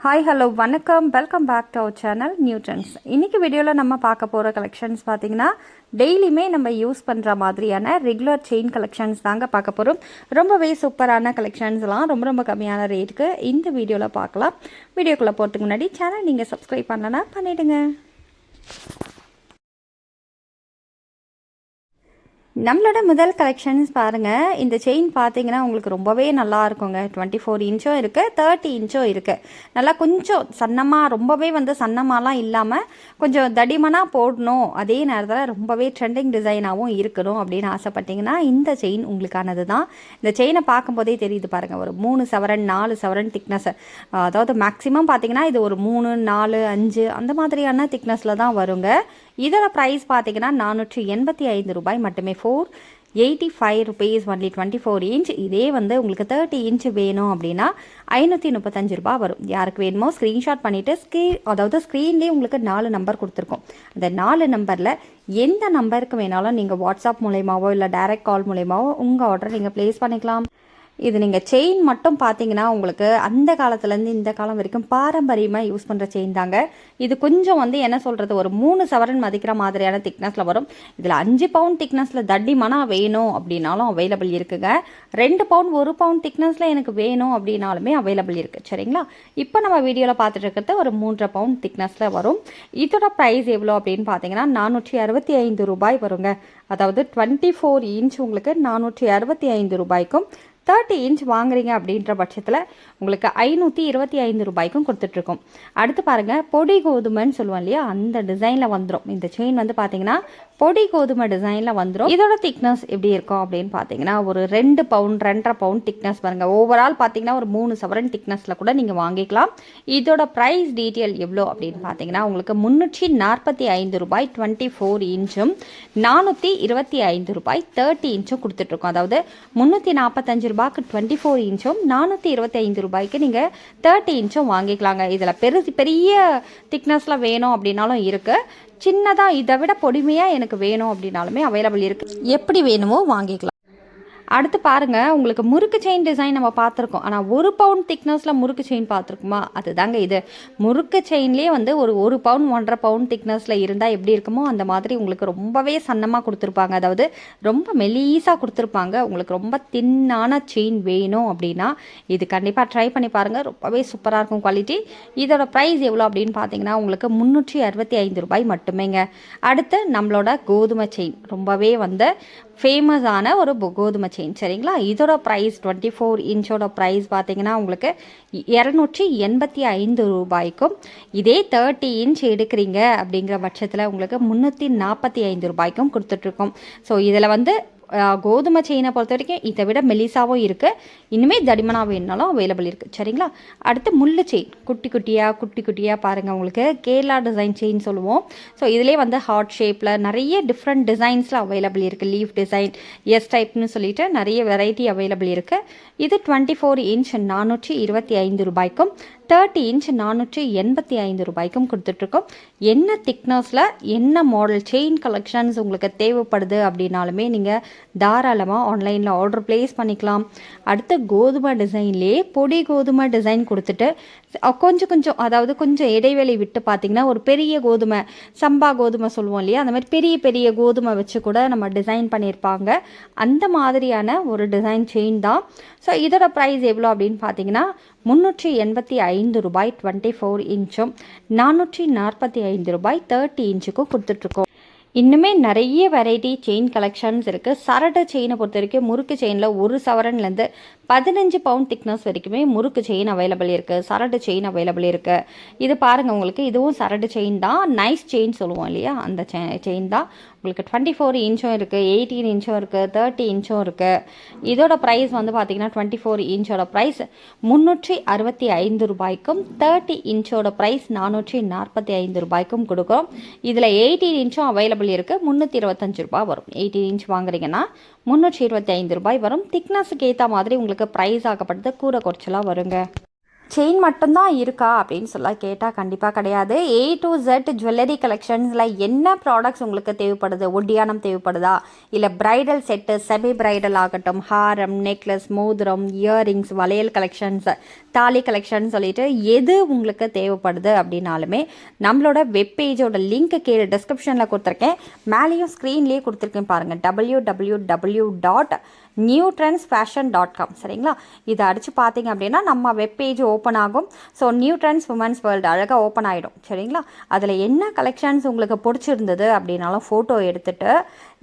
Hi hello வணக்கம். Welcome back to our channel Neutrons இன்றைக்கி வீடியோவில் நம்ம பார்க்க போகிற கலெக்ஷன்ஸ் பார்த்தீங்கன்னா டெய்லியுமே நம்ம யூஸ் பண்ணுற மாதிரியான ரெகுலர் செயின் கலெக்ஷன்ஸ் தாங்க பார்க்க போகிறோம் ரொம்பவே சூப்பரான கலெக்ஷன்ஸ்லாம் ரொம்ப ரொம்ப கம்மியான ரேட்டுக்கு இந்த வீடியோவில் பார்க்கலாம். வீடியோக்குள்ளே போகிறதுக்கு முன்னாடி சேனல் நீங்கள் சப்ஸ்கிரைப் பண்ணலன்னா பண்ணிவிடுங்க நம்மளோட முதல் கலெக்ஷன்ஸ் பாருங்கள் இந்த செயின் பார்த்தீங்கன்னா உங்களுக்கு ரொம்பவே நல்லா இருக்குங்க. டுவெண்ட்டி ஃபோர் இன்ச்சும் இருக்குது தேர்ட்டி இன்ச்சும் இருக்குது நல்லா கொஞ்சம் சன்னமாக ரொம்பவே வந்து சன்னமாலாம் இல்லாமல் கொஞ்சம் தடிமனாக போடணும். அதே நேரத்தில் ரொம்பவே ட்ரெண்டிங் டிசைனாகவும் இருக்கணும் அப்படின்னு ஆசைப்பட்டீங்கன்னா இந்த செயின் உங்களுக்கானது தான் இந்த செயினை பார்க்கும்போதே தெரியுது பாருங்கள் ஒரு மூணு சவரன் நாலு சவரன் திக்னஸ் அதாவது மேக்ஸிமம் பார்த்தீங்கன்னா இது ஒரு மூணு நாலு அஞ்சு அந்த மாதிரியான திக்னஸில் தான் வருங்க. இதோட ப்ரைஸ் பார்த்தீங்கன்னா நானூற்றி எண்பத்தி ஐந்து ரூபாய் மட்டுமே. Four eighty five rupees only twenty four inch இதே வந்து உங்களுக்கு தேர்ட்டி இன்ச் வேணும் அப்படின்னா ஐநூற்றி முப்பத்தஞ்சு ரூபா வரும். யாருக்கு வேணுமோ ஸ்க்ரீன்ஷாட் பண்ணிவிட்டு ஸ்க்ரீன் அதாவது ஸ்க்ரீன்லேயே உங்களுக்கு நாலு நம்பர் கொடுத்துருக்கோம். அந்த நாலு நம்பரில் எந்த நம்பருக்கு வேணாலும் நீங்கள் வாட்ஸ்அப் மூலயமாவோ இல்லை டைரக்ட் கால் மூலயமாவோ உங்கள் ஆர்டர் நீங்கள் ப்ளேஸ் பண்ணிக்கலாம். இது நீங்கள் செயின் மட்டும் பார்த்தீங்கன்னா உங்களுக்கு அந்த காலத்துலேருந்து இந்த காலம் வரைக்கும் பாரம்பரியமாக யூஸ் பண்ணுற செயின் தாங்க. இது கொஞ்சம் வந்து என்ன சொல்கிறது ஒரு மூணு சவரன் மதிக்கிற மாதிரியான திக்னஸில் வரும். இதில் அஞ்சு பவுண்ட் திக்னஸில் தடிமனா வேணும் அப்படின்னாலும் அவைலபிள் இருக்குங்க. ரெண்டு பவுண்ட் ஒரு பவுண்ட் திக்னஸில் எனக்கு வேணும் அப்படின்னாலுமே அவைலபிள் இருக்குது சரிங்களா? இப்போ நம்ம வீடியோவில் பார்த்துட்டு இருக்கிறது ஒரு மூன்றரை பவுண்ட் திக்னஸில் வரும். இதோட ப்ரைஸ் எவ்வளோ அப்படின்னு பார்த்தீங்கன்னா நானூற்றி அறுபத்தி ஐந்து ரூபாய் வருங்க. அதாவது டுவெண்ட்டி ஃபோர் இன்ச் உங்களுக்கு நானூற்றி அறுபத்தி ஐந்து ரூபாய்க்கும் தேர்ட்டி இன்ச் வாங்குறீங்க அப்படின்ற பட்சத்தில் உங்களுக்கு ஐநூற்றி இருபத்தி ஐந்து ரூபாய்க்கும் கொடுத்துட்ருக்கோம். அடுத்து பாருங்கள் பொடி கோதுமைன்னு சொல்லுவோம் இல்லையா? அந்த டிசைனில் வந்துடும் இந்த செயின் வந்து பார்த்தீங்கன்னா பொடி கோதுமை டிசைனில் வந்துடும் இதோட திக்னஸ் எப்படி இருக்கும் அப்படின்னு பார்த்தீங்கன்னா ஒரு ரெண்டு பவுண்ட் ரெண்டரை பவுண்ட் திக்னஸ் பாருங்கள் ஓவரால் பார்த்தீங்கன்னா ஒரு மூணு சவரன் திக்னஸில் கூட நீங்கள் வாங்கிக்கலாம். இதோட ப்ரைஸ் டீட்டெயில் எவ்வளோ அப்படின்னு பார்த்தீங்கன்னா உங்களுக்கு முந்நூற்றி நாற்பத்தி ஐந்து ரூபாய் டுவெண்ட்டி ஃபோர் இன்ச்சும் நானூற்றி இருபத்தி ஐந்து ரூபாய் தேர்ட்டி இன்ச்சும் கொடுத்துட்ருக்கோம். அதாவது முந்நூற்றி நாற்பத்தஞ்சு ரூபாய்க்கு டுவெண்ட்டி ஃபோர் இன்ச்சும் நானூற்றி இருபத்தி ஐந்து ரூபாய்க்கு நீங்கள் தேர்ட்டி இன்ச்சும் வாங்கிக்கலாங்க. இதில் பெரு பெரிய திக்னஸில் வேணும் அப்படின்னாலும் இருக்குது சின்னதாக இதை விட பொடிமையாக எனக்கு வேணும் அப்படின்னாலுமே அவைலபிள் இருக்குது எப்படி வேணுமோ வாங்கிக்கலாம். அடுத்து பாருங்கள் உங்களுக்கு முறுக்கு செயின் டிசைன் நம்ம பார்த்துருக்கோம். ஆனால் ஒரு பவுண்ட் திக்னஸில் முறுக்கு செயின் பார்த்துருக்குமா? அதுதாங்க இது. முறுக்கு செயின்லேயே வந்து ஒரு ஒரு பவுண்ட் ஒன்றரை பவுண்ட் திக்னஸில் இருந்தால் எப்படி இருக்குமோ அந்த மாதிரி உங்களுக்கு ரொம்பவே சன்னமாக கொடுத்துருப்பாங்க. அதாவது ரொம்ப மெலீஸாக கொடுத்துருப்பாங்க. உங்களுக்கு ரொம்ப தின்னான செயின் வேணும் அப்படின்னா இது கண்டிப்பாக ட்ரை பண்ணி பாருங்கள் ரொம்பவே சூப்பராக இருக்கும் குவாலிட்டி இதோட ப்ரைஸ் எவ்வளோ அப்படின்னு பார்த்தீங்கன்னா உங்களுக்கு முந்நூற்றி அறுபத்தி ஐந்து ரூபாய் மட்டுமேங்க. அடுத்து நம்மளோட கோதுமை செயின். ரொம்பவே வந்து ஃபேமஸான ஒரு கோதுமை செயின் சரிங்களா? இதோட ப்ரைஸ் டுவெண்ட்டி ஃபோர் இன்ச்சோட ப்ரைஸ் பார்த்தீங்கன்னா உங்களுக்கு இரநூற்றி எண்பத்தி ஐந்து ரூபாய்க்கும் இதே தேர்ட்டி இன்ச் எடுக்கிறீங்க அப்படிங்கிற பட்சத்தில் உங்களுக்கு முந்நூற்றி நாற்பத்தி ஐந்து ரூபாய்க்கும் கொடுத்துட்ருக்கோம் ஸோ இதில் வந்து கோதுமை செயினை பொறுத்த வரைக்கும் இதை விட மெலிசாவும் இருக்குது இனிமேல் தடிமனாக வேணுனாலும் அவைலபிள் இருக்குது சரிங்களா? அடுத்து முள்ளு செயின். குட்டி குட்டியாக குட்டி குட்டியாக பாருங்கள் உங்களுக்கு. கேரளா டிசைன் செயின் சொல்லுவோம். ஸோ இதிலே வந்து ஹார்ட் ஷேப்பில் நிறைய டிஃப்ரெண்ட் டிசைன்ஸில் அவைலபிள் இருக்குது லீஃப் டிசைன் எஸ் டைப்னு சொல்லிட்டு நிறைய வெரைட்டி அவைலபிள் இருக்குது இது டுவெண்ட்டி ஃபோர் இன்ச் நானூற்றி இருபத்தி ஐந்து ரூபாய்க்கும் தேர்ட்டி இன்ச் நானூற்றி எண்பத்தி ஐந்து ரூபாய்க்கும் கொடுத்துட்ருக்கோம். என்ன திக்னஸில் என்ன மாடல் செயின் கலெக்ஷன்ஸ் உங்களுக்கு தேவைப்படுது அப்படின்னாலுமே நீங்கள் தாராளமாக ஆன்லைனில் ஆர்டர் ப்ளேஸ் பண்ணிக்கலாம். அடுத்து கோதுமை டிசைன்லேயே பொடி கோதுமை டிசைன் கொடுத்துட்டு கொஞ்சம் கொஞ்சம் அதாவது கொஞ்சம் இடைவெளி விட்டு பார்த்திங்கன்னா ஒரு பெரிய கோதுமை சம்பா கோதுமை சொல்லுவோம் இல்லையா? அந்த மாதிரி பெரிய பெரிய கோதுமை வச்சு கூட நம்ம டிசைன் பண்ணியிருப்பாங்க. அந்த மாதிரியான ஒரு டிசைன் செயின் தான். ஸோ இதோட ப்ரைஸ் எவ்வளோ அப்படின்னு பார்த்தீங்கன்னா முந்நூற்றி எண்பத்தி ஐந்து ரூபாய் டுவெண்ட்டி ஃபோர் இன்ச்சும் நானூற்றி நாற்பத்தி ஐந்து ரூபாய் தேர்ட்டி இன்ச்சுக்கும் கொடுத்துட்ருக்கோம். இன்னுமே நிறைய வெரைட்டி செயின் கலெக்ஷன்ஸ் இருக்குது சரடு செயினை பொறுத்த வரைக்கும் முறுக்கு செயினில் ஒரு சவரன்லேருந்து பதினஞ்சு பவுண்ட் திக்னஸ் வரைக்குமே முறுக்கு செயின் அவைலபிள் இருக்குது சரடு செயின் அவைலபிள் இருக்குது இது பாருங்கள் உங்களுக்கு. இதுவும் சரடு செயின் தான். நைஸ் செயின் சொல்லுவோம் இல்லையா? அந்த செயின் தான். உங்களுக்கு டுவெண்ட்டி ஃபோர் இன்ச்சும் இருக்குது எயிட்டீன் இன்ச்சும் இருக்குது தேர்ட்டி இன்ச்சும் இருக்குது இதோட ப்ரைஸ் வந்து பார்த்திங்கன்னா டுவெண்ட்டி ஃபோர் இன்ச்சோட ப்ரைஸ் முந்நூற்றி அறுபத்தி ஐந்து ரூபாய்க்கும் தேர்ட்டி இன்ச்சோட ப்ரைஸ் நானூற்றி நாற்பத்தி ஐந்து ரூபாய்க்கும் கொடுக்கும் இதில் எயிட்டீன் இன்ச்சும் அவைலபிள் இருக்குது முந்நூற்றி இருபத்தஞ்சு ரூபாய் வரும். எயிட்டீன் இன்ச் வாங்குறீங்கன்னா முந்நூற்றி இருபத்தி ஐந்து ரூபாய் வரும். திக்னஸுக்கு ஏற்ற மாதிரி உங்களுக்கு ப்ரைஸ் ஆகப்பட்டது கூட குறைச்சலாக வருங்க. செயின் மட்டும்தான் இருக்கா அப்படின்னு சொல்ல கேட்டால் கண்டிப்பாக கிடையாது. ஏ டு ஜெட் ஜுவல்லரி கலெக்ஷன்ஸில் என்ன ப்ராடக்ட்ஸ் உங்களுக்கு தேவைப்படுது? ஒட்டியானம் தேவைப்படுதா? இல்லை பிரைடல் செட்டு செமி பிரைடல் ஆகட்டும் ஹாரம் நெக்லஸ் மோதிரம் இயரிங்ஸ் வளையல் கலெக்ஷன்ஸ் தாலி கலெக்ஷன் சொல்லிட்டு எது உங்களுக்கு தேவைப்படுது அப்படின்னாலுமே நம்மளோட வெப்பேஜோட லிங்க் கீழே டிஸ்கிரிப்ஷனில் கொடுத்துருக்கேன். மேலேயும் ஸ்க்ரீன்லேயே கொடுத்துருக்கேன் பாருங்கள் W W W dot new trends fashion dot com சரிங்களா? இதை அடித்து பார்த்தீங்க அப்படின்னா நம்ம வெப்பேஜ் ஓப்பன் ஆகும். So new trends women's world அழகாக ஓப்பன் ஆகிடும் சரிங்களா? அதில் என்ன கலெக்ஷன்ஸ் உங்களுக்கு பிடிச்சிருந்தது அப்படின்னாலும் ஃபோட்டோ எடுத்துகிட்டு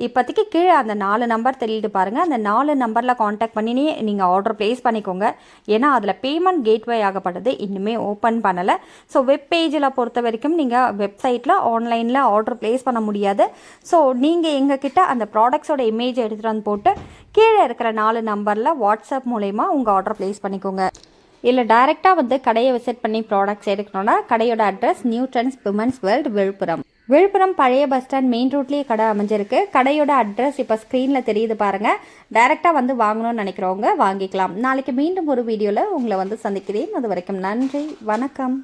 இப்போதைக்கு கீழே அந்த நாலு நம்பர் தெரியுது பாருங்கள் அந்த நாலு நம்பரில் காண்டாக்ட் பண்ணி நீங்கள் ஆர்டர் ப்ளேஸ் பண்ணிக்கோங்க. ஏன்னா அதில் பேமெண்ட் கேட்வே ஆகப்பட்டது. இன்னுமே ஓப்பன் பண்ணலை. ஸோ வெப் பேஜில் பொறுத்த வரைக்கும் நீங்கள் வெப்சைட்டில் ஆன்லைனில் ஆர்டர் ப்ளேஸ் பண்ண முடியாது. ஸோ நீங்கள் எங்ககிட்ட அந்த ப்ராடக்ட்ஸோட இமேஜ் எடுத்துகிட்டு வந்து போட்டு கீழே கீழே இருக்கிற நாலு நம்பரில் வாட்ஸ்அப் மூலயமா உங்கள் ஆர்டர் ப்ளேஸ் பண்ணிக்கோங்க. இல்லை டைரெக்டாக வந்து கடையை விசிட் பண்ணி ப்ராடக்ட்ஸ் எடுக்கணும்னா கடையோட address new trends women's world Villupuram. Villupuram பழைய பஸ் ஸ்டாண்ட் மெயின் ரோட்லேயே கடை அமைஞ்சிருக்கு. கடையோட அட்ரஸ் இப்போ ஸ்க்ரீனில் தெரியுது பாருங்கள் டைரெக்டாக வந்து வாங்கணும்னு நினைக்கிறவங்க வாங்கிக்கலாம். நாளைக்கு மீண்டும் ஒரு வீடியோவில் உங்களை வந்து சந்திக்கிறேன். அது வரைக்கும் நன்றி வணக்கம்.